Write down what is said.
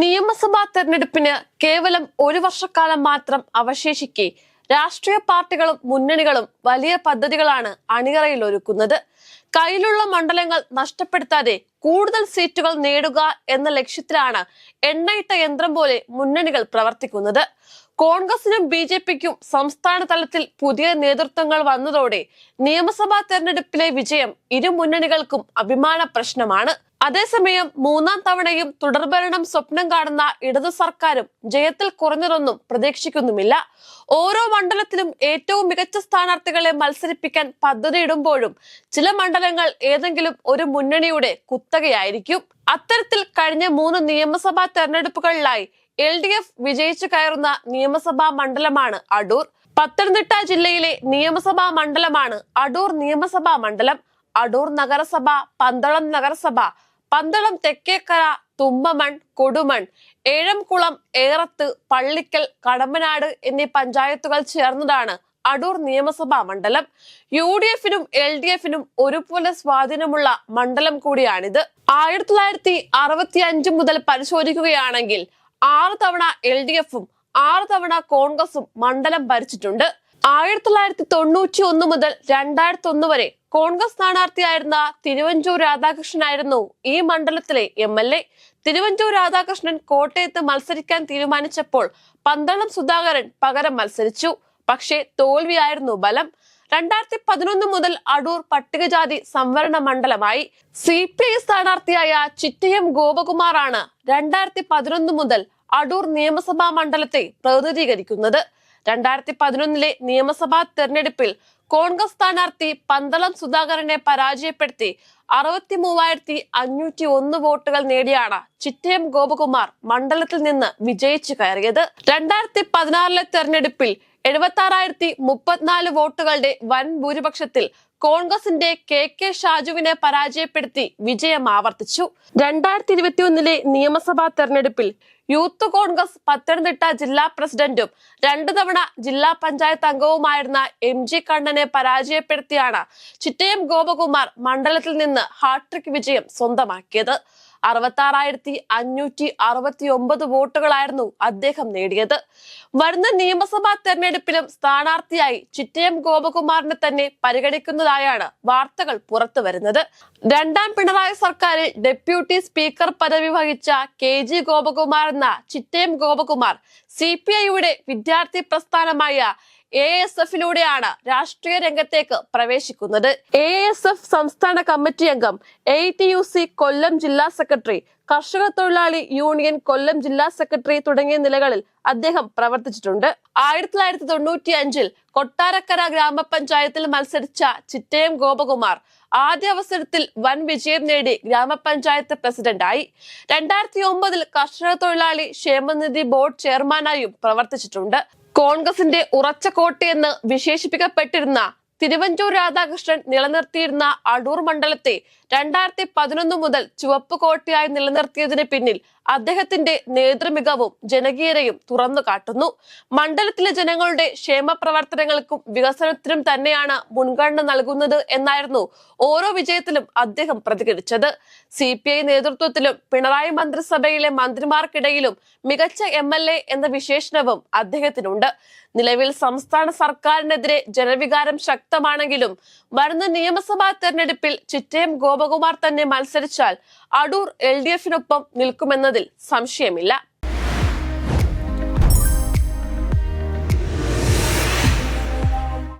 നിയമസഭാ തെരഞ്ഞെടുപ്പിന് കേവലം ഒരു വർഷക്കാലം മാത്രം അവശേഷിക്കെ രാഷ്ട്രീയ പാർട്ടികളും മുന്നണികളും വലിയ പദ്ധതികളാണ് അണിയറയിൽ ഒരുക്കുന്നത്. കയ്യിലുള്ള മണ്ഡലങ്ങൾ നഷ്ടപ്പെടുത്താതെ കൂടുതൽ സീറ്റുകൾ നേടുക എന്ന ലക്ഷ്യത്തിലാണ് എണ്ണയിട്ട യന്ത്രം പോലെ മുന്നണികൾ പ്രവർത്തിക്കുന്നത്. കോൺഗ്രസിനും ബി ജെ പിക്കും സംസ്ഥാന തലത്തിൽ പുതിയ നേതൃത്വങ്ങൾ വന്നതോടെ നിയമസഭാ തെരഞ്ഞെടുപ്പിലെ വിജയം ഇരു മുന്നണികൾക്കും അഭിമാന പ്രശ്നമാണ്. അതേസമയം മൂന്നാം തവണയും തുടർഭരണം സ്വപ്നം കാണുന്ന ഇടതു സർക്കാരും ജയത്തിൽ കുറഞ്ഞതൊന്നും പ്രതീക്ഷിക്കുന്നുമില്ല. ഓരോ മണ്ഡലത്തിലും ഏറ്റവും മികച്ച സ്ഥാനാർത്ഥികളെ മത്സരിപ്പിക്കാൻ പദ്ധതിയിടുമ്പോഴും ചില മണ്ഡലങ്ങൾ ഏതെങ്കിലും ഒരു മുന്നണിയുടെ കുത്തകയായിരിക്കും. അത്തരത്തിൽ കഴിഞ്ഞ മൂന്ന് നിയമസഭാ തെരഞ്ഞെടുപ്പുകളിലായി എൽ ഡി എഫ് വിജയിച്ചു കയറുന്ന നിയമസഭാ മണ്ഡലമാണ് അടൂർ. പത്തനംതിട്ട ജില്ലയിലെ നിയമസഭാ മണ്ഡലമാണ് അടൂർ നിയമസഭാ മണ്ഡലം. അടൂർ നഗരസഭ പന്തളം നഗരസഭ പന്തളം തെക്കേക്കര തുമ്പമൺ കൊടുമൺ ഏഴംകുളം ഏറത്ത് പള്ളിക്കൽ കടമ്പനാട് എന്നീ പഞ്ചായത്തുകൾ ചേർന്നതാണ് അടൂർ നിയമസഭാ മണ്ഡലം. യു ഡി എഫിനും എൽ ഡി എഫിനും ഒരുപോലെ സ്വാധീനമുള്ള മണ്ഡലം കൂടിയാണിത്. ആയിരത്തി തൊള്ളായിരത്തി അറുപത്തി അഞ്ച് മുതൽ പരിശോധിക്കുകയാണെങ്കിൽ ആറ് തവണ എൽ ഡി എഫും ആറ് തവണ കോൺഗ്രസും മണ്ഡലം ഭരിച്ചിട്ടുണ്ട്. ആയിരത്തി തൊള്ളായിരത്തി തൊണ്ണൂറ്റി ഒന്ന് മുതൽ രണ്ടായിരത്തി ഒന്ന് വരെ കോൺഗ്രസ് സ്ഥാനാർത്ഥിയായിരുന്ന തിരുവഞ്ചൂർ രാധാകൃഷ്ണനായിരുന്നു ഈ മണ്ഡലത്തിലെ M L A. Thiruvanchoor Radhakrishnan കോട്ടയത്ത് മത്സരിക്കാൻ തീരുമാനിച്ചപ്പോൾ പന്തളം സുധാകരൻ പകരം മത്സരിച്ചു. പക്ഷേ തോൽവിയായിരുന്നു ബലം. രണ്ടായിരത്തി പതിനൊന്ന് മുതൽ അടൂർ പട്ടികജാതി സംവരണ മണ്ഡലമായി. സി പി ഐ സ്ഥാനാർത്ഥിയായ ചിറ്റയം ഗോപകുമാറാണ് രണ്ടായിരത്തി പതിനൊന്ന് മുതൽ അടൂർ നിയമസഭാ മണ്ഡലത്തെ പ്രതിനിധീകരിക്കുന്നത്. രണ്ടായിരത്തി പതിനൊന്നിലെ നിയമസഭാ തെരഞ്ഞെടുപ്പിൽ കോൺഗ്രസ് സ്ഥാനാർത്ഥി പന്തളം സുധാകരനെ പരാജയപ്പെടുത്തി അറുപത്തി മൂവായിരത്തി അഞ്ഞൂറ്റി ഒന്ന് വോട്ടുകൾ നേടിയാണ് ചിറ്റയം ഗോപകുമാർ മണ്ഡലത്തിൽ നിന്ന് വിജയിച്ചു കയറിയത്. രണ്ടായിരത്തി പതിനാറിലെ തെരഞ്ഞെടുപ്പിൽ എഴുപത്തി ആറായിരത്തി മുപ്പത്തിനാല് വോട്ടുകളുടെ വൻ ഭൂരിപക്ഷത്തിൽ കോൺഗ്രസിന്റെ കെ കെ ഷാജുവിനെ പരാജയപ്പെടുത്തി വിജയം ആവർത്തിച്ചു. രണ്ടായിരത്തി ഇരുപത്തി ഒന്നിലെ നിയമസഭാ തെരഞ്ഞെടുപ്പിൽ യൂത്ത് കോൺഗ്രസ് പത്തനംതിട്ട ജില്ലാ പ്രസിഡന്റും രണ്ടു തവണ ജില്ലാ പഞ്ചായത്ത് അംഗവുമായിരുന്ന എം ജി കണ്ണനെ പരാജയപ്പെടുത്തിയാണ് ചിറ്റയം ഗോപകുമാർ മണ്ഡലത്തിൽ നിന്ന് ഹാട്രിക് വിജയം സ്വന്തമാക്കിയത്. അറുപത്തി അഞ്ഞൂറ്റി അറുപത്തി ഒമ്പത് വോട്ടുകളായിരുന്നു അദ്ദേഹം നേടിയത്. വരുന്ന നിയമസഭാ തെരഞ്ഞെടുപ്പിലും സ്ഥാനാർത്ഥിയായി ചിറ്റയം ഗോപകുമാറിനെ തന്നെ പരിഗണിക്കുന്നതായാണ് വാർത്തകൾ പുറത്തു വരുന്നത്. രണ്ടാം പിണറായി സർക്കാരിൽ ഡെപ്യൂട്ടി സ്പീക്കർ പദവി വഹിച്ച കെ ജി ഗോപകുമാർ എന്ന ചിറ്റയം ഗോപകുമാർ സി പി ഐയുടെ വിദ്യാർത്ഥി പ്രസ്ഥാനമായ എ എസ് എഫിലൂടെയാണ് രാഷ്ട്രീയ രംഗത്തേക്ക് പ്രവേശിക്കുന്നത്. എ എസ് എഫ് സംസ്ഥാന കമ്മിറ്റി അംഗം A T U C Kollam ജില്ലാ സെക്രട്ടറി കർഷക തൊഴിലാളി യൂണിയൻ കൊല്ലം ജില്ലാ സെക്രട്ടറി തുടങ്ങിയ നിലകളിൽ അദ്ദേഹം പ്രവർത്തിച്ചിട്ടുണ്ട്. ആയിരത്തി തൊള്ളായിരത്തി തൊണ്ണൂറ്റി അഞ്ചിൽ കൊട്ടാരക്കര ഗ്രാമപഞ്ചായത്തിൽ മത്സരിച്ച ചിറ്റയം ഗോപകുമാർ ആദ്യ അവസരത്തിൽ വൻ വിജയം നേടി ഗ്രാമപഞ്ചായത്ത് പ്രസിഡന്റായി. രണ്ടായിരത്തി ഒമ്പതിൽ കർഷക തൊഴിലാളി ക്ഷേമനിധി ബോർഡ് ചെയർമാനായും പ്രവർത്തിച്ചിട്ടുണ്ട്. കോൺഗ്രസിന്റെ ഉറച്ച കോട്ടയെന്ന് വിശേഷിപ്പിക്കപ്പെട്ടിരുന്ന തിരുവഞ്ചൂർ രാധാകൃഷ്ണൻ നിലനിർത്തിയിരുന്ന അടൂർ മണ്ഡലത്തെ രണ്ടായിരത്തി പതിനൊന്ന് മുതൽ ചുവപ്പ് കോട്ടയായി നിലനിർത്തിയതിന് പിന്നിൽ അദ്ദേഹത്തിന്റെ നേതൃമികവും ജനകീയതയും തുറന്നു കാട്ടുന്നു. മണ്ഡലത്തിലെ ജനങ്ങളുടെ ക്ഷേമ പ്രവർത്തനങ്ങൾക്കും വികസനത്തിനും തന്നെയാണ് മുൻഗണന നൽകുന്നത് എന്നായിരുന്നു ഓരോ വിജയത്തിലും അദ്ദേഹം പ്രതികരിച്ചത്. സി പി ഐ നേതൃത്വത്തിലും പിണറായി മന്ത്രിസഭയിലെ മന്ത്രിമാർക്കിടയിലും മികച്ച എം എൽ എ എന്ന വിശേഷണവും അദ്ദേഹത്തിനുണ്ട്. നിലവിൽ സംസ്ഥാന സർക്കാരിനെതിരെ ജനവികാരം ശക്തമാണെങ്കിലും വരുന്ന നിയമസഭാ തെരഞ്ഞെടുപ്പിൽ ചിറ്റയം ഗോപകുമാർ തന്നെ മത്സരിച്ചാൽ അടൂർ എൽ ഡി എഫിനൊപ്പം നിൽക്കുമെന്നതിൽ സംശയമില്ല.